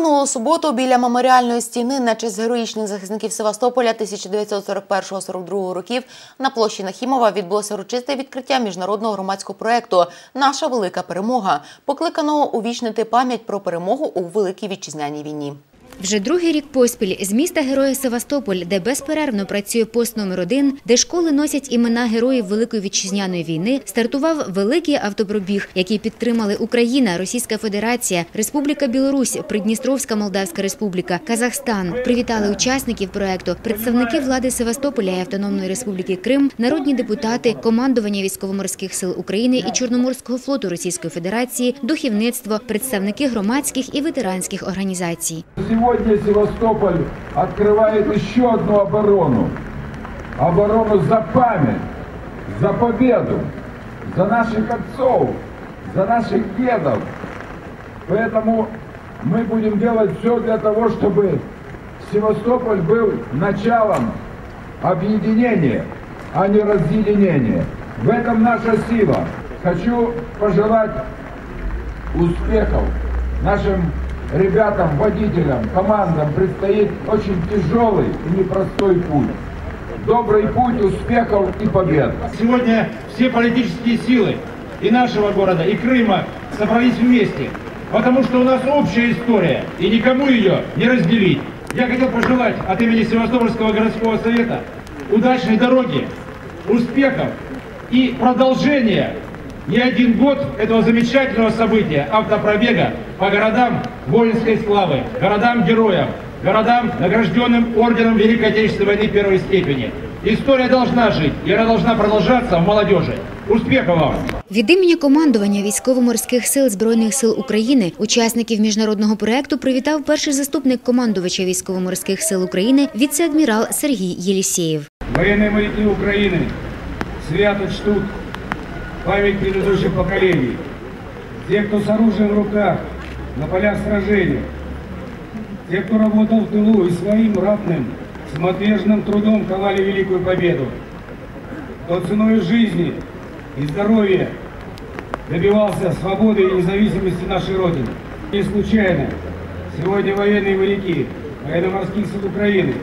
минулу суботу біля меморіальної стіни на честь героїчних захисників Севастополя 1941-42 років на площі Нахімова відбулося урочисте відкриття міжнародного громадського проєкту Наша велика перемога, покликаного увічнити пам'ять про перемогу у великій вітчизняній війні. Вже другий рік поспіль з міста Героя Севастополь, де безперервно працює пост номер один, де школи носять імена героїв Великої вітчизняної війни, стартував великий автопробіг, який підтримали Україна, Російська Федерація, Республіка Білорусь, Придністровська Молдавська Республіка, Казахстан. Привітали учасників проекту, представники влади Севастополя і Автономної Республіки Крим, народні депутати, командування військово-морських сил України і Чорноморського флоту Російської Федерації, духовництво, представники громадських і ветеранських організацій. Сегодня Севастополь открывает еще одну оборону. Оборону за память, за победу, за наших отцов, за наших дедов. Поэтому мы будем делать все для того, чтобы Севастополь был началом объединения, а не разъединения. В этом наша сила. Хочу пожелать успехов нашим ребятам, водителям, командам предстоит очень тяжелый и непростой путь. Добрый путь успехов и побед. Сегодня все политические силы и нашего города, и Крыма собрались вместе, потому что у нас общая история, и никому ее не разделить. Я хотел пожелать от имени Севастопольского городского совета удачной дороги, успехов и продолжения не один год этого замечательного события автопробега по городам воинской славы, городам-героям, городам, награжденным орденом Великой Отечественной войны первой степени. История должна жить, и она должна продолжаться в молодежи. Успехов вам! Від імені командування військово-морських сил збройних сил України учасників міжнародного проекту привітав перший заступник командувача військово-морських сил України віце-адмірал Сергій Єлісєєв. Военные моряки Украины свято чтут память предыдущих поколений. Те, кто с оружием в руках на полях сражений, те, кто работал в тылу и своим ратным, самоотверженным трудом ковали великую победу, кто ценой жизни и здоровья добивался свободы и независимости нашей Родины. Не случайно сегодня военные моряки военно-морских сил Украины,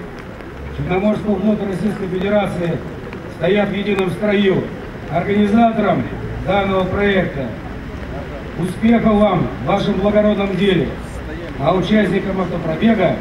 Черноморского флота Российской Федерации стоят в едином строю. Организаторам данного проекта успехов вам в вашем благородном деле, а участникам автопробега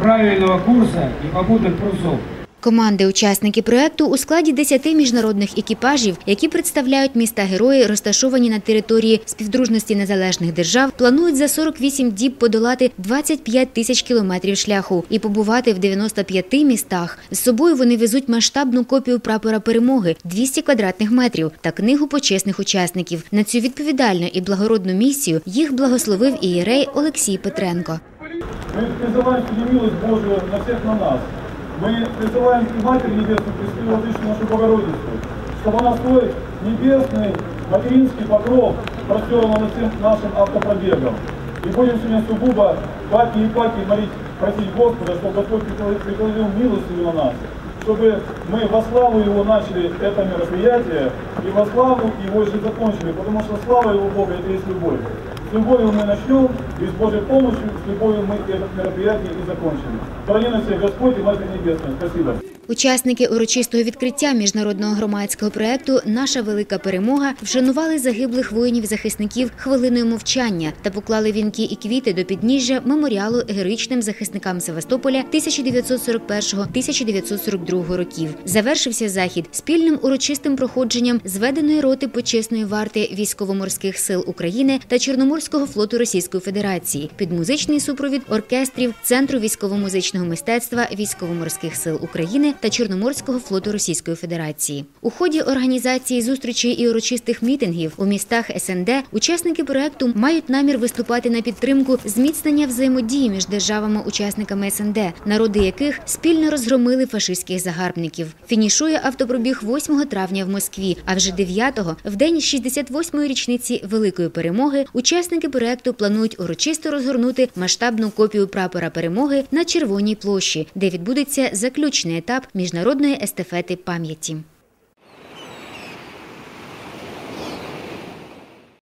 правильного курса и попутных трусов. Команди учасники проекту у складі 10 міжнародних екіпажів, які представляють міста герої, розташовані на території співдружності незалежних держав, планують за 48 діб подолати 25 тисяч кілометрів шляху і побувати в 95 містах. З собою вони везуть масштабну копію прапора перемоги 200 квадратних метрів та книгу почесних учасників. На цю відповідальну і благородну місію їх благословив ієрей Олексій Петренко. Призываем Тебе милость Божию на всех на нас. Мы призываем и Матерь Небесную, Пресвятую Владычную нашу Богородицу, чтобы она свой небесный материнский покров простерла над всем нашим автопробегом. И будем сегодня сугубо паки и паки молить, просить Господа, чтобы Господь преклонил милостью на нас, чтобы мы во славу Его начали это мероприятие и во славу Его же закончили, потому что слава Его Бога – это есть любовь. С любовью мы начнем, и с Божьей помощью, с любовью мы это мероприятие и закончим. Храни нас всех Господь и Матерь Небесная. Спасибо. Учасники урочистого відкриття міжнародного громадського проекту Наша велика перемога вшанували загиблих воїнів-захисників хвилиною мовчання та поклали вінки і квіти до підніжжя меморіалу героїчним захисникам Севастополя 1941-1942 років. Завершився захід спільним урочистим проходженням зведеної роти почесної варти військово-морських сил України та Чорноморського флоту Російської Федерації під музичний супровід оркестрів Центру військово-музичного мистецтва військово-морських сил України та Чорноморського флоту Російської Федерації. У ході організації зустрічей і урочистих мітингів у містах СНД учасники проекту мають намір виступати на підтримку зміцнення взаємодії між державами-учасниками СНД, народи яких спільно розгромили фашистських загарбників. Фінішує автопробіг 8 травня в Москві. А вже 9-го, в день 68-ї річниці Великої перемоги, учасники проекту планують урочисто розгорнути масштабну копію прапора перемоги на Червоній площі, де відбудеться заключний етап міжнародної естафети пам'яті.